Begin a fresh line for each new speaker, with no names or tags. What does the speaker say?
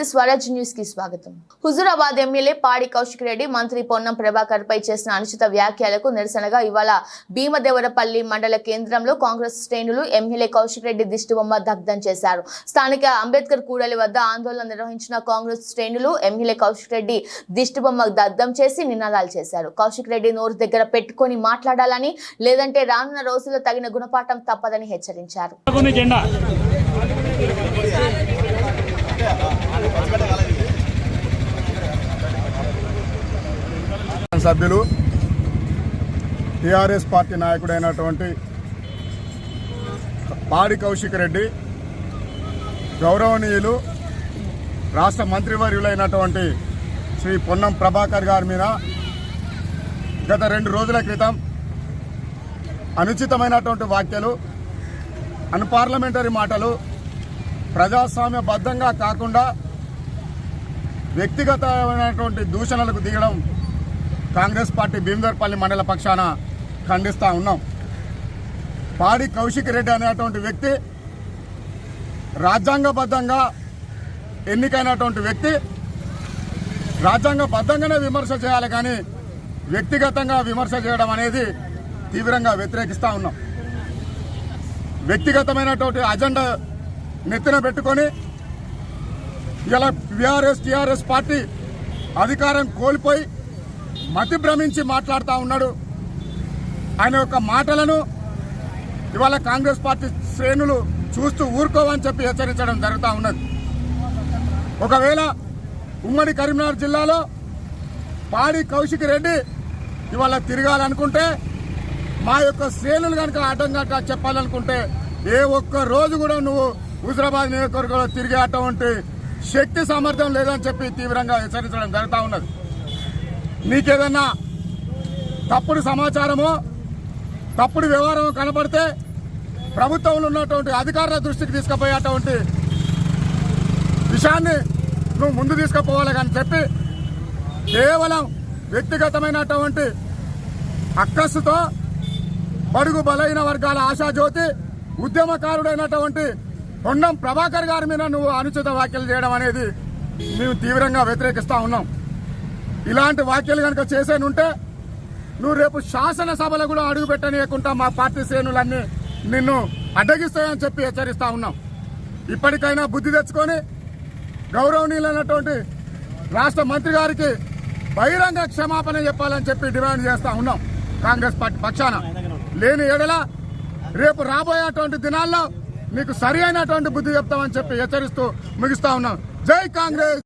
నమస్తే స్వరాజ్ న్యూస్కి స్వాగతం. హుజూరాబాద్ ఎమ్మెల్యే పాడి కౌశిక్ రెడ్డి మంత్రి పొన్నం ప్రభాకర్ పై చేసిన అనుచిత వ్యాఖ్యలకు నిరసనగా ఇవాళ భీమదేవరపల్లి మండల కేంద్రంలో కాంగ్రెస్ శ్రేణులు ఎమ్మెల్యే కౌశిక్ రెడ్డి దిష్టిబొమ్మ దగ్ధం చేశారు. స్థానిక అంబేద్కర్ కూడలి వద్ద ఆందోళన నిర్వహించిన కాంగ్రెస్ శ్రేణులు ఎమ్మెల్యే కౌశిక్ రెడ్డి దిష్టిబొమ్మ దగ్ధం చేసి నినాదాలు చేశారు. కౌశిక్ రెడ్డి నోరు దగ్గర పెట్టుకొని మాట్లాడాలని లేదంటే రానున్న రోజుల్లో తగిన గుణపాఠం తప్పదని హెచ్చరించారు.
సభ్యులు టిఆర్ఎస్ పార్టీ నాయకుడైనటువంటి పాడి కౌశిక్ రెడ్డి గౌరవనీయులు రాష్ట్ర మంత్రివర్యులైనటువంటి శ్రీ పొన్నం ప్రభాకర్ గారి మీద గత రెండు రోజుల క్రితం అనుచితమైనటువంటి వ్యాఖ్యలు అన్పార్లమెంటరీ మాటలు ప్రజాస్వామ్యబద్ధంగా కాకుండా వ్యక్తిగతమైనటువంటి దూషణలకు దిగడం కాంగ్రెస్ పార్టీ భీమదర్పల్లి మండల పక్షాన ఖండిస్తూ ఉన్నాం. పాడి కౌశిక్ రెడ్డి అనేటువంటి వ్యక్తి రాజ్యాంగబద్ధంగా ఎన్నికైనటువంటి వ్యక్తి రాజ్యాంగబద్ధంగానే విమర్శ చేయాలి కానీ వ్యక్తిగతంగా విమర్శ చేయడం అనేది తీవ్రంగా వ్యతిరేకిస్తూ ఉన్నాం. వ్యక్తిగతమైనటువంటి అజెండా నెత్తిన పెట్టుకొని ఇలా బీఆర్ఎస్ టీఆర్ఎస్ పార్టీ అధికారం కోల్పోయి మతి భ్రమించి మాట్లాడుతూ ఉన్నాడు. ఆయన యొక్క మాటలను ఇవాళ కాంగ్రెస్ పార్టీ శ్రేణులు చూస్తూ ఊరుకోవని చెప్పి హెచ్చరించడం జరుగుతూ ఉన్నది. ఒకవేళ ఉమ్మడి కరీంనగర్ జిల్లాలో పాడి కౌశిక్ రెడ్డి ఇవాళ తిరగాలనుకుంటే మా యొక్క శ్రేణులు కనుక అడ్డం చెప్పాలనుకుంటే ఏ ఒక్క రోజు కూడా నువ్వు హుజరాబాద్ నియోజకవర్గంలో తిరిగే అటువంటి శక్తి సామర్థ్యం లేదని చెప్పి తీవ్రంగా హెచ్చరించడం జరుగుతూ ఉన్నది. నీకేదన్నా తప్పుడు సమాచారమో తప్పుడు వ్యవహారం కనపడితే ప్రభుత్వంలో ఉన్నటువంటి అధికారుల దృష్టికి తీసుకుపోయేటువంటి విషయాన్ని నువ్వు ముందు తీసుకుపోవాలి కానీ చెప్పి కేవలం వ్యక్తిగతమైనటువంటి అక్కస్సుతో బడుగు బలైన వర్గాల ఆశాజ్యోతి ఉద్యమకారుడైనటువంటి పొన్నం ప్రభాకర్ గారి మీద నువ్వు అనుచిత వ్యాఖ్యలు చేయడం అనేది మేము తీవ్రంగా వ్యతిరేకిస్తా ఉన్నాం. ఇలాంటి వ్యాఖ్యలు కనుక చేసేనుంటే నువ్వు రేపు శాసనసభలో కూడా అడుగు పెట్టనీయకుండా మా పార్టీ శ్రేణులన్నీ నిన్ను అడ్డగిస్తాయని చెప్పి హెచ్చరిస్తా ఉన్నాం. ఇప్పటికైనా బుద్ధి తెచ్చుకొని గౌరవనీయులైనటువంటి రాష్ట్ర మంత్రి గారికి బహిరంగ క్షమాపణ చెప్పాలని చెప్పి డిమాండ్ చేస్తా ఉన్నాం కాంగ్రెస్ పార్టీ పక్షాన. లేని ఎడల రేపు రాబోయేటువంటి దినాల్లో నీకు సరి అయినటువంటి బుద్ధి చెప్తామని చెప్పి హెచ్చరిస్తూ ముగిస్తా ఉన్నాం. జై కాంగ్రెస్!